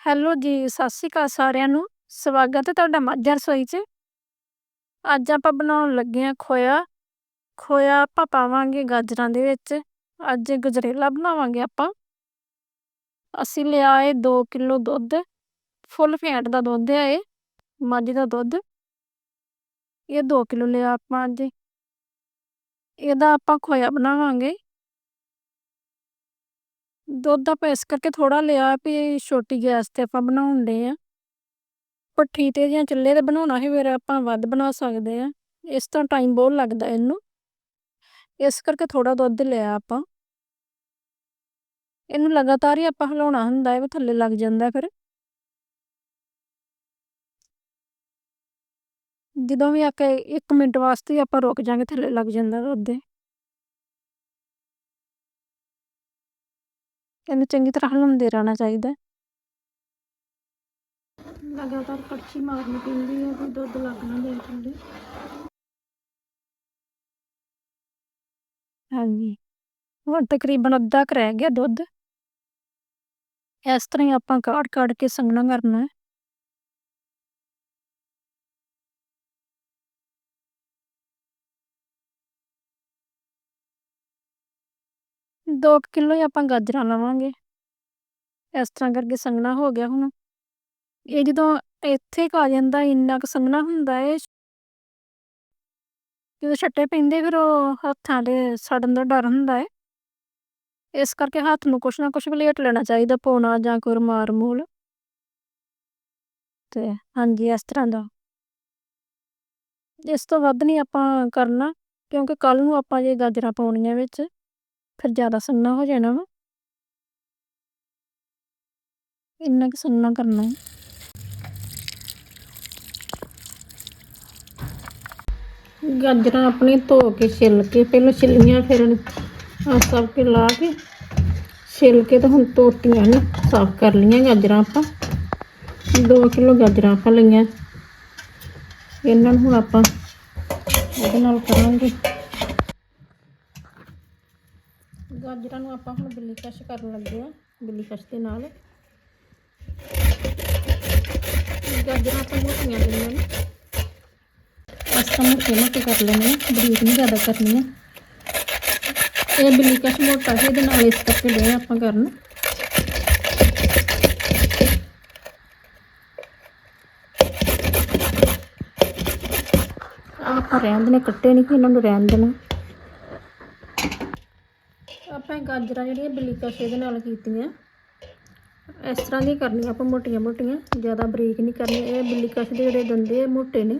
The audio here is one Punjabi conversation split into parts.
ਹੈਲੋ ਜੀ, ਸਤਿ ਸ਼੍ਰੀ ਅਕਾਲ ਸਾਰਿਆਂ ਨੂੰ। ਸਵਾਗਤ ਹੈ ਤੁਹਾਡਾ ਮਾਝਾ ਰਸੋਈ 'ਚ। ਅੱਜ ਆਪਾਂ ਬਣਾਉਣ ਲੱਗੇ ਹਾਂ ਖੋਇਆ। ਖੋਇਆ ਆਪਾਂ ਪਾਵਾਂਗੇ ਗਾਜਰਾਂ ਦੇ ਵਿੱਚ। ਅੱਜ ਗਜਰੇਲਾ ਬਣਾਵਾਂਗੇ ਆਪਾਂ। ਅਸੀਂ ਲਿਆ ਏ 2 ਕਿਲੋ ਦੁੱਧ। ਫੁੱਲ ਫੈਂਟ ਦਾ ਦੁੱਧ ਹੈ ਇਹ, ਮੱਝ ਦਾ ਦੁੱਧ। ਇਹ 2 ਕਿਲੋ ਲਿਆ ਆਪਾਂ ਅੱਜ। ਇਹਦਾ ਆਪਾਂ ਖੋਇਆ ਬਣਾਵਾਂਗੇ। ਦੁੱਧ ਆਪਾਂ ਇਸ ਕਰਕੇ ਥੋੜਾ ਲਿਆ ਵੀ ਛੋਟੀ ਗੈਸ ਤੇ ਆਪਾਂ ਬਣਾਉਣ ਦੇ ਆ। ਭੱਠੀ ਤੇ ਜਾਂ ਚੁੱਲ੍ਹੇ ਤੇ ਬਣਾਉਣਾ ਹੈ ਫਿਰ ਆਪਾਂ ਵੱਧ ਬਣਾ ਸਕਦੇ ਆ। ਇਸ ਤੋਂ ਟਾਈਮ ਬਹੁਤ ਲੱਗਦਾ ਇਹਨੂੰ। ਇਸ ਕਰਕੇ ਥੋੜਾ ਦੁੱਧ ਲਿਆ ਆਪਾਂ। ਇਹਨੂੰ ਲਗਾਤਾਰ ਹੀ ਆਪਾਂ ਹਿਲਾਉਣਾ ਹੁੰਦਾ ਹੈ, ਥੱਲੇ ਲੱਗ ਜਾਂਦਾ ਫਿਰ। ਜਦੋਂ ਵੀ ਆ ਕੇ 1 ਮਿੰਟ ਵਾਸਤੇ ਆਪਾਂ ਰੁਕ ਜਾਾਂਗੇ ਥੱਲੇ ਲੱਗ ਜਾਂਦਾ ਦੁੱਧ। ਇਹਨੂੰ ਚੰਗੀ ਤਰ੍ਹਾਂ ਹਿਲਾਉਂਦੇ ਰਹਿਣਾ ਚਾਹੀਦਾ। ਲਗਾਤਾਰ ਕੜਛੀ ਮਾਰਨੀ ਪੈਂਦੀ ਹੈ ਵੀ ਦੁੱਧ ਲੱਗ ਨਾ ਜਾਏ ਥੱਲੇ। ਹਾਂਜੀ ਹੁਣ ਤਕਰੀਬਨ ਅੱਧਾ ਕੁ ਰਹਿ ਗਿਆ ਦੁੱਧ। ਇਸ ਤਰ੍ਹਾਂ ਹੀ ਆਪਾਂ ਕਾੜ ਕਾੜ ਕੇ ਸੰਘਣਾ ਕਰਨਾ ਹੈ। ਦੋ ਕਿਲੋ ਹੀ ਆਪਾਂ ਗਾਜਰਾਂ ਲਵਾਂਗੇ। ਇਸ ਤਰ੍ਹਾਂ ਕਰਕੇ ਸੰਘਣਾ ਹੋ ਗਿਆ ਹੁਣ। ਇਹ ਜਦੋਂ ਇੱਥੇ ਆ ਜਾਂਦਾ, ਇੰਨਾ ਕੁ ਸੰਘਣਾ ਹੁੰਦਾ ਹੈ। ਜਦੋਂ ਛੱਟੇ ਪੈਂਦੇ ਫਿਰ ਉਹ ਹੱਥਾਂ ਦੇ ਸੜਨ ਦਾ ਡਰ ਹੁੰਦਾ ਹੈ। ਇਸ ਕਰਕੇ ਹੱਥ ਨੂੰ ਕੁਛ ਨਾ ਕੁਛ ਵਲੇਟ ਲੈਣਾ ਚਾਹੀਦਾ, ਪੌਣਾ ਜਾਂ ਕੋਈ ਰੁਮਾਲ ਮੂਲ ਤੇ ਹਾਂਜੀ, ਇਸ ਤਰ੍ਹਾਂ ਦਾ। ਇਸ ਤੋਂ ਵੱਧ ਨਹੀਂ ਆਪਾਂ ਕਰਨਾ, ਕਿਉਂਕਿ ਕੱਲ ਨੂੰ ਆਪਾਂ ਜੇ ਗਾਜਰਾਂ ਪਾਉਣੀਆਂ ਵਿੱਚ ਫਿਰ ਜ਼ਿਆਦਾ ਸੰਘਣਾ ਹੋ ਜਾਣਾ ਵਾ। ਇੰਨਾ ਕੁ ਸੰਘਣਾ ਕਰਨਾ ਹੈ। ਗਾਜਰਾਂ ਆਪਣੀ ਧੋ ਕੇ ਛਿੱਲ ਕੇ, ਪਹਿਲਾਂ ਛਿੱਲੀਆਂ ਫਿਰ ਆ ਸਭ ਕੇ ਲਾ ਕੇ ਛਿੱਲ ਕੇ ਤਾਂ ਹੁਣ ਧੋਤੀਆਂ ਨੇ, ਸਾਫ਼ ਕਰ ਲਈਆਂ ਗਾਜਰਾਂ ਆਪਾਂ 2 ਕਿਲੋ ਗਾਜਰਾਂ ਆਪਾਂ ਲਈਆਂ ਇਹਨਾਂ ਨੂੰ ਹੁਣ ਆਪਾਂ ਇਹਦੇ ਨਾਲ ਕਰਾਂਗੇ ਗਾਜਰਾਂ ਨੂੰ ਆਪਾਂ ਹੁਣ ਬਿੱਲੀ ਕਸ਼ ਕਰਨ ਲੱਗੇ ਆ ਬਿੱਲੀ ਕਸ਼ ਦੇ ਨਾਲ। ਗਾਜਰਾਂ ਆਪਾਂ ਮੋਟੀਆਂ ਲਈਆਂ ਨੇ ਇਸ ਤਰ੍ਹਾਂ ਮੋਟੇ ਕਰ ਲੈਣੇ ਬਰੀਕ ਨਹੀਂ ਜ਼ਿਆਦਾ ਕਰਨੀ ਇਹ ਬਿੱਲੀ ਕਸ਼ ਮੋਟਾ ਹੈ ਇਹਦੇ ਨਾਲ ਇਸ ਕਰਕੇ ਦੇ ਆਪਾਂ ਕਰਨ। ਆਪਾਂ ਰਹਿਣ ਦੇਣੇ, ਕੱਟੇ ਨਹੀਂ ਕਿ ਇਹਨਾਂ ਨੂੰ ਰਹਿਣ ਦੇਣਾ। ਆਪਾਂ ਗਾਜਰਾਂ ਜਿਹੜੀਆਂ ਬਿੱਲੀ ਇਹਦੇ ਨਾਲ ਕੀਤੀਆਂ। ਇਸ ਤਰ੍ਹਾਂ ਦੀ ਕਰਨੀਆਂ ਆਪਾਂ ਮੋਟੀਆਂ ਮੋਟੀਆਂ, ਜ਼ਿਆਦਾ ਬਰੀਕ ਨਹੀਂ ਕਰਨੀ ਇਹ ਬਿੱਲੀ ਦੇ ਜਿਹੜੇ ਦੰਦੇ ਆ ਮੋਟੇ ਨੇ।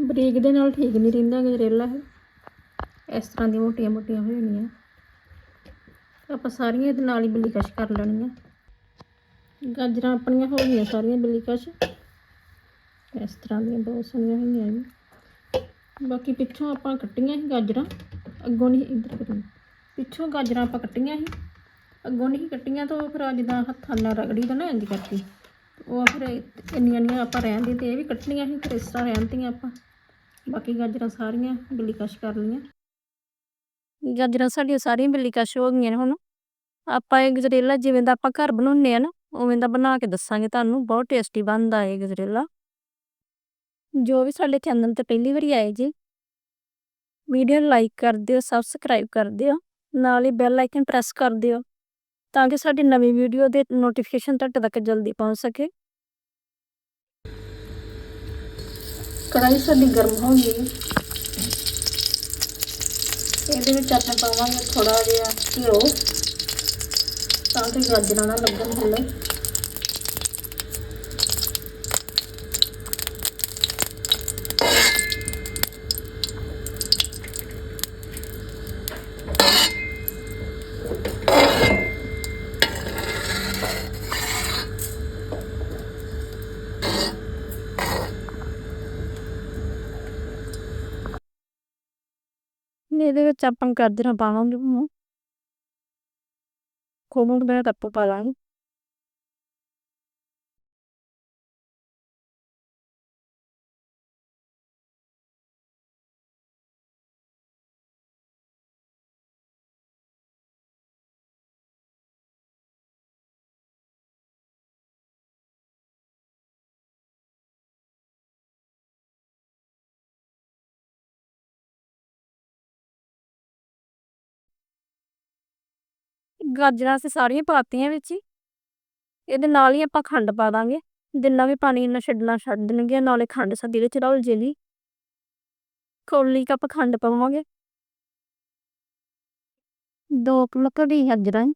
ਬਰੀਕ ਦੇ ਨਾਲ ਠੀਕ ਨਹੀਂ ਰਹਿੰਦਾ ਗਜਰੇਲਾ ਹੈ ਇਸ ਤਰ੍ਹਾਂ ਦੀ ਮੋਟੀਆਂ ਮੋਟੀਆਂ ਹੋ ਜਾਣੀਆਂ। ਆਪਾਂ ਸਾਰੀਆਂ ਇਹਦੇ ਨਾਲ ਹੀ ਬਿੱਲੀ ਕਰ ਲੈਣੀਆਂ। ਗਾਜਰਾਂ ਆਪਣੀਆਂ ਹੋ ਗਈਆਂ ਸਾਰੀਆਂ ਬਿੱਲੀ ਕਸ਼ ਇਸ ਤਰ੍ਹਾਂ ਦੀਆਂ ਬਹੁਤ ਸੋਹਣੀਆਂ ਹੋਈਆਂ ਜੀ। ਬਾਕੀ ਪਿੱਛੋਂ ਆਪਾਂ ਕੱਟੀਆਂ ਸੀ ਗਾਜਰਾਂ। ਅੱਗੋਂ ਨਹੀਂ ਇੱਧਰ ਕਰੀ ਪਿੱਛੋਂ ਗਾਜਰਾਂ ਆਪਾਂ ਕੱਟੀਆਂ ਸੀ। ਅੱਗੋਂ ਨਹੀਂ ਕੱਟੀਆਂ ਤਾਂ ਉਹ ਫਿਰ ਜਿੱਦਾਂ ਹੱਥਾਂ ਨਾਲ ਰਗੜੀ ਦਾ ਨਾ ਇੰਜ ਕਰਕੇ। ਉਹ ਫਿਰ ਇੰਨੀਆਂ ਇੰਨੀਆਂ ਆਪਾਂ ਰਹਿਣ ਦੀ ਤੇ ਇਹ ਵੀ ਕੱਟਣੀਆਂ ਸੀ, ਫਿਰ ਇਸ ਤਰ੍ਹਾਂ ਰਹਿਣਤੀਆਂ ਆਪਾਂ। ਬਾਕੀ ਗਾਜਰਾਂ ਸਾਰੀਆਂ ਬਿੱਲੀ ਕਸ਼ ਕਰ ਲਈਆਂ। ਗਾਜਰਾਂ ਸਾਡੀਆਂ ਸਾਰੀਆਂ ਬਿੱਲੀ ਕਸ਼ ਹੋ ਗਈਆਂ ਨੇ ਹੁਣ। ਆਪਾਂ ਇਹ ਗਜਰੇਲਾ ਜਿਵੇਂ ਦਾ ਆਪਾਂ ਘਰ ਬਣਾਉਂਦੇ ਆ ਨਾ, ਉਵੇਂ ਦਾ ਬਣਾ ਕੇ ਦੱਸਾਂਗੇ ਤੁਹਾਨੂੰ, ਬਹੁਤ ਟੇਸਟੀ ਬਣਦਾ ਹੈ ਗਜਰੇਲਾ। ਜੋ ਵੀ ਸਾਡੇ ਚੈਨਲ ਤੇ ਪਹਿਲੀ ਵਾਰੀ ਆਏ ਜੀ ਵੀਡੀਓ ਲਾਈਕ ਕਰ ਦਿਓ ਸਬਸਕ੍ਰਾਈਬ ਕਰ ਦਿਓ। ਨਾਲ ਹੀ ਬੈਲ ਆਈਕਨ ਪ੍ਰੈਸ ਕਰ ਦਿਓ, ਤਾਂ ਕਿ ਸਾਡੀ ਨਵੀਂ ਵੀਡੀਓ ਦੇ ਨੋਟੀਫਿਕੇਸ਼ਨ ਤੁਹਾਡੇ ਤੱਕ ਜਲਦੀ ਪਹੁੰਚ ਸਕੇ। ਕੜਾਈ ਸਾਡੀ ਗਰਮ ਹੋ ਗਈ। ਇਹਦੇ ਵਿੱਚ ਆਪਾਂ ਪਾਵਾਂਗੇ ਥੋੜਾ ਜਿਹਾ ਘਿਓ, ਤਾਂ ਕਿ ਗਾਜਰਾਂ ਨਾ ਲੱਗਣ ਥੱਲੇ। ਇਹਦੇ ਵਿੱਚ ਆਪਾਂ ਗਾਜਰਾਂ ਪਾਵਾਂਗੇ ਹੁਣ ਕੋਮਲ ਦਾ ਗਾਜਰਾਂ ਅਸੀਂ ਸਾਰੀਆਂ ਪਾਤੀਆਂ ਵਿੱਚ ਹੀ। ਇਹਦੇ ਨਾਲ ਹੀ ਆਪਾਂ ਖੰਡ ਪਾ ਦਾਂਗੇ। ਜਿੰਨਾ ਵੀ ਪਾਣੀ ਇਹਨਾਂ ਛੱਡਣਾ ਛੱਡ ਦੇਣਗੇ ਨਾਲੇ ਖੰਡ ਸਾਡੀ ਵਿੱਚ ਰਲ ਜੇਗੀ। ਕੌਲੀ ਕੱਪ ਖੰਡ ਪਾਵਾਂਗੇ। ਦੋ ਕੜੀ ਗਾਜਰਾਂ।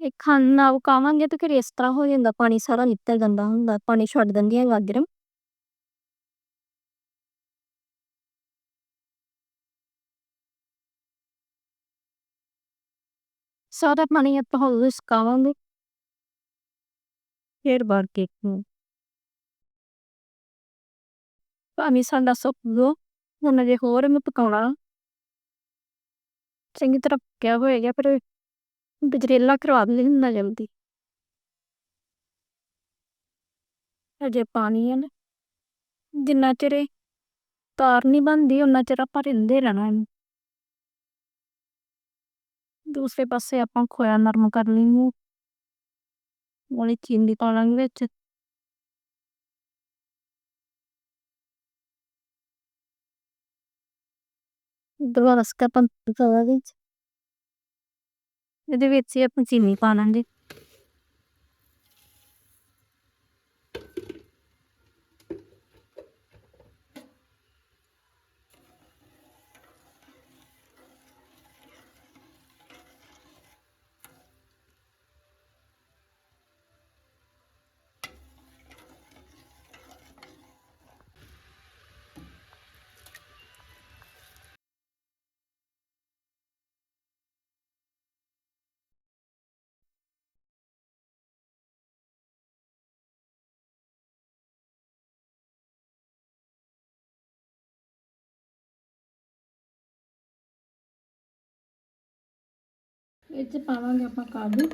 ਇਹ ਖੰਡ ਨਾਲ ਪਕਾਵਾਂਗੇ ਤੇ ਫਿਰ ਇਸ ਤਰ੍ਹਾਂ ਹੋ ਜਾਂਦਾ, ਪਾਣੀ ਸਾਰਾ ਨਿਕਲ ਜਾਂਦਾ ਹੁੰਦਾ, ਪਾਣੀ ਛੱਡ ਦਿੰਦੀਆਂ ਗਾਜਰਾਂ। ਸਾਰਾ ਪਾਣੀ ਆਪਾਂ ਹੌਲੀ ਸੁਕਾਵਾਂਗੇ। ਫਿਰ ਬਾਰ ਕੇ ਪਾਣੀ ਸਾਡਾ ਸੁੱਕ ਗਿਆ ਹੁਣ ਜੇ ਹੋਰ ਮੈਂ ਪਕਾਉਣਾ। ਚੰਗੀ ਤਰ੍ਹਾਂ ਪੱਕਿਆ ਹੋਏਗਾ, ਫਿਰ ਗਜਰੇਲਾ ਖਰਾਬ ਨਹੀਂ ਹੁੰਦਾ ਜਲਦੀ। ਅਜੇ ਪਾਣੀ ਹੈ ਨਾ। ਜਿੰਨਾ ਚਿਰ ਇਹ ਤਾਰ ਨਹੀਂ ਬਣਦੀ ਉਹਨਾਂ ਚਿਰ ਆਪਾਂ ਰਿੰਦੇ ਰਹਿਣਾ ਇਹਨੂੰ। ਦੂਸਰੇ ਪਾਸੇ ਆਪਾਂ ਖੋਇਆ ਨਰਮ ਕਰ ਲਈਏ। ਵਾਲੀ ਚੀਨੀ ਪਾ ਲਾਂਗੇ ਵਿੱਚ। ਦੁਬਾਰਾ ਸਕਾਪਨ ਪਾ ਵਿੱਚ। ਇਹਦੇ ਵਿੱਚ ਹੀ ਆਪਾਂ ਚੀਨੀ ਪਾ ਲਾਂਗੇ। ਇਹ ਚ ਪਾਵਾਂਗੇ ਆਪਾਂ ਕਾਜੂ।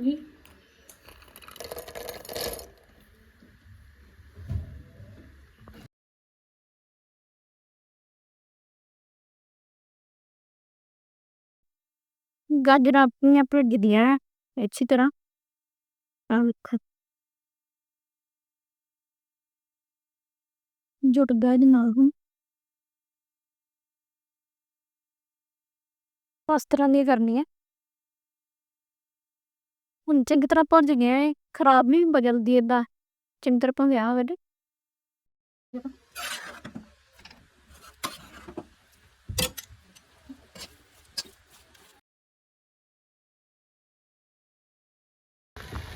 ਵੀ। ਗਾਜਰਾਂ ਆਪਣੀਆਂ ਭੁੱਜ ਦੀਆਂ ਅੱਛੀ ਤਰ੍ਹਾਂ। ਆ ਵੇਖੋ। ਜੁਟ ਗਿਆ ਨਾਲ ਹੁਣ। ਇਸ ਤਰ੍ਹਾਂ ਦੀ ਕਰਨੀ ਹੈ ਹੁਣ ਚੰਗੀ ਤਰ੍ਹਾਂ ਭੁੱਜ ਗਿਆ ਹੈ ਖਰਾਬ ਨਹੀਂ ਹੁੰਦਾ ਜਲਦੀ ਚੰਗੀ ਤਰ੍ਹਾਂ ਭੁੰਨਿਆ ਹੋਵੇ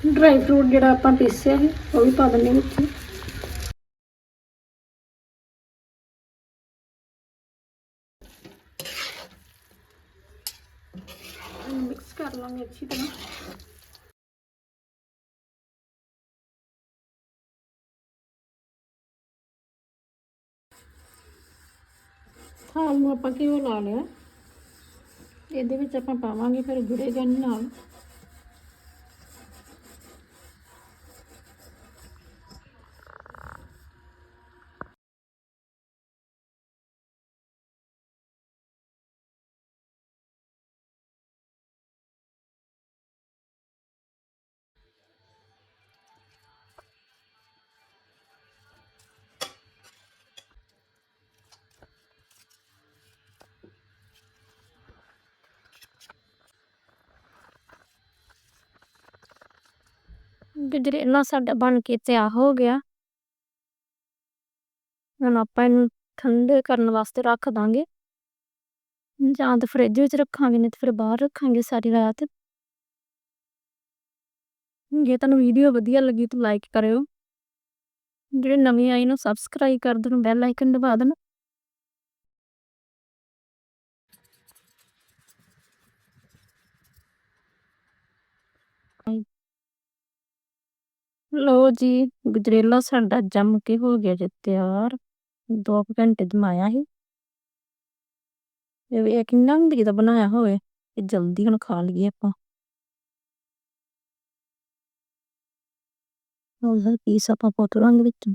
ਡਰਾਈ ਫਰੂਟ ਜਿਹੜਾ ਆਪਾਂ ਪੀਸਿਆ ਸੀ, ਉਹ ਵੀ ਪਾ ਦਿੰਦੇ ਵਿੱਚ। ਕਰ ਲਾਂਗੇ ਅੱਛੀ ਤਰ੍ਹਾਂ। ਥਾਲ ਨੂੰ ਆਪਾਂ ਘਿਓ ਲਾ ਲਿਆ। ਇਹਦੇ ਵਿੱਚ ਆਪਾਂ ਪਾਵਾਂਗੇ ਫਿਰ ਗੁੜੇਗਾ ਨਾਲ। ਗਜਰੇਲਾ ਸਾਡਾ ਬਣ ਕੇ ਤਿਆਰ ਹੋ ਗਿਆ। ਹੁਣ ਆਪਾਂ ਇਹਨੂੰ ਠੰਡੇ ਕਰਨ ਵਾਸਤੇ ਰੱਖ ਦਾਂਗੇ। ਜਾਂ ਤਾਂ ਫ੍ਰਿਜ ਵਿੱਚ ਰੱਖਾਂਗੇ, ਨਹੀਂ ਤਾਂ ਫਿਰ ਬਾਹਰ ਰੱਖਾਂਗੇ ਸਾਰੀ ਰਾਤ। ਜੇ ਤੁਹਾਨੂੰ ਵੀਡੀਓ ਵਧੀਆ ਲੱਗੀ ਤਾਂ ਲਾਈਕ ਕਰਿਓ। ਜਿਹੜੇ ਨਵੇਂ ਆਏ ਨੂੰ ਸਬਸਕ੍ਰਾਈਬ ਕਰ ਦੇਣ ਬੈਲ ਆਈਕਨ ਦਬਾ ਦੇਣ। ਲੋ ਜੀ, ਗਜਰੇਲਾ ਸਾਡਾ ਜੰਮ ਕੇ ਹੋ ਗਿਆ ਜੇ ਤਿਆਰ। 2 ਘੰਟੇ ਜਮਾਇਆ ਸੀ। ਇਹ ਵੀ ਕਿੰਨਾ ਵੀ ਦਾ ਬਣਾਇਆ ਹੋਵੇ, ਇਹ ਜਲਦੀ ਹੁਣ ਖਾ ਲਈਏ ਆਪਾਂ। ਉਹਦਾ ਪੀਸ ਆਪਾਂ ਪੁੱਟ ਰੰਗ ਵਿੱਚ?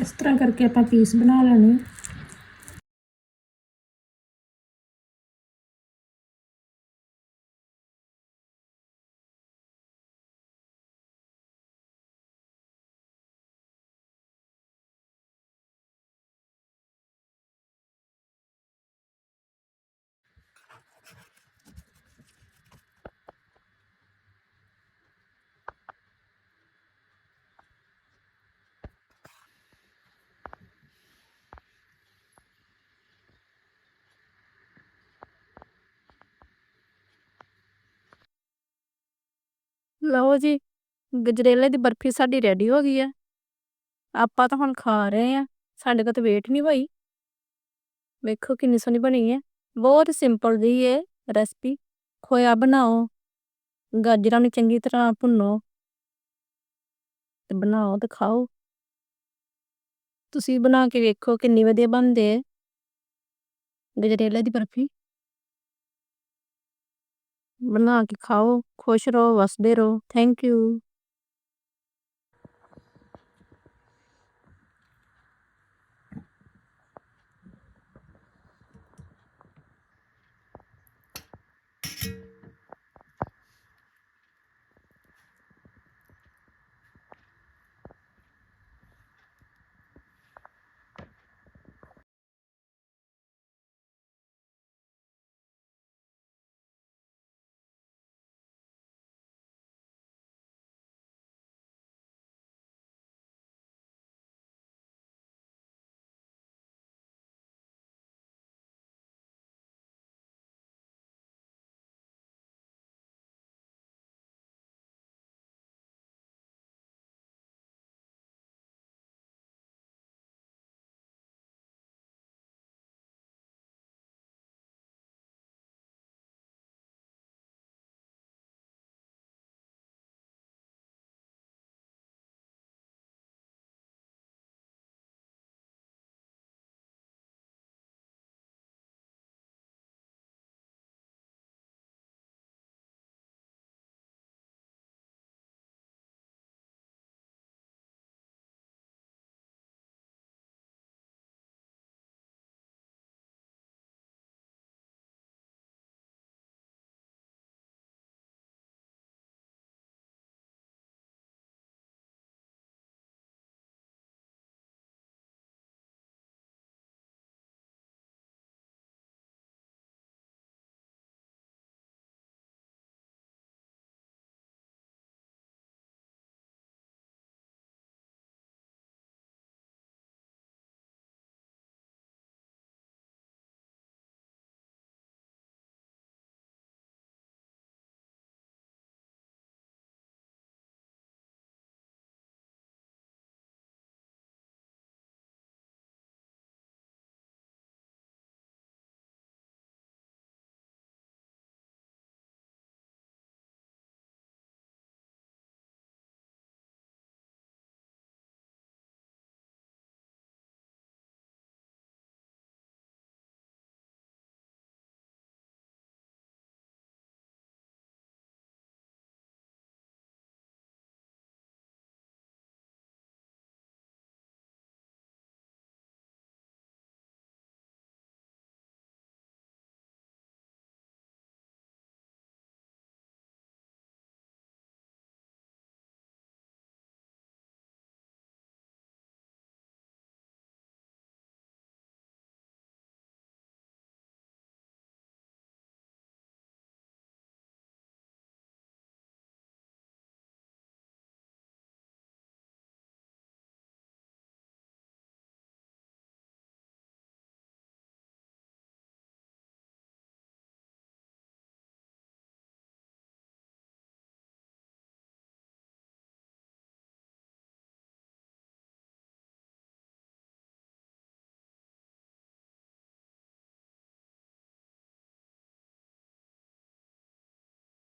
ਇਸ ਤਰ੍ਹਾਂ ਕਰਕੇ ਆਪਾਂ ਪੀਸ ਬਣਾ ਲੈਣੇ। ਲਓ ਜੀ, ਗਜਰੇਲੇ ਦੀ ਬਰਫੀ ਸਾਡੀ ਰੈਡੀ ਹੋ ਗਈ ਹੈ ਆਪਾਂ ਤਾਂ ਹੁਣ ਖਾ ਰਹੇ ਆ, ਸਾਡੇ ਕੋਲ ਤਾਂ ਵੇਟ ਨਹੀਂ ਹੋਈ ਵੇਖੋ ਕਿੰਨੀ ਸੋਹਣੀ ਬਣੀ ਹੈ ਬਹੁਤ ਸਿੰਪਲ ਜੀ ਇਹ ਰੈਸਪੀ ਖੋਇਆ ਬਣਾਓ, ਗਾਜਰਾਂ ਨੂੰ ਚੰਗੀ ਤਰ੍ਹਾਂ ਭੁੰਨੋ, ਤੇ ਬਣਾਓ ਤੇ ਖਾਓ। ਤੁਸੀਂ ਬਣਾ ਕੇ ਵੇਖੋ ਕਿੰਨੀ ਵਧੀਆ ਬਣਦੇ ਹੈ ਗਜਰੇਲੇ ਦੀ ਬਰਫੀ। ਬਣਾ ਕੇ ਖਾਓ ਖੁਸ਼ ਰਹੋ ਵਸਦੇ ਰਹੋ। Thank you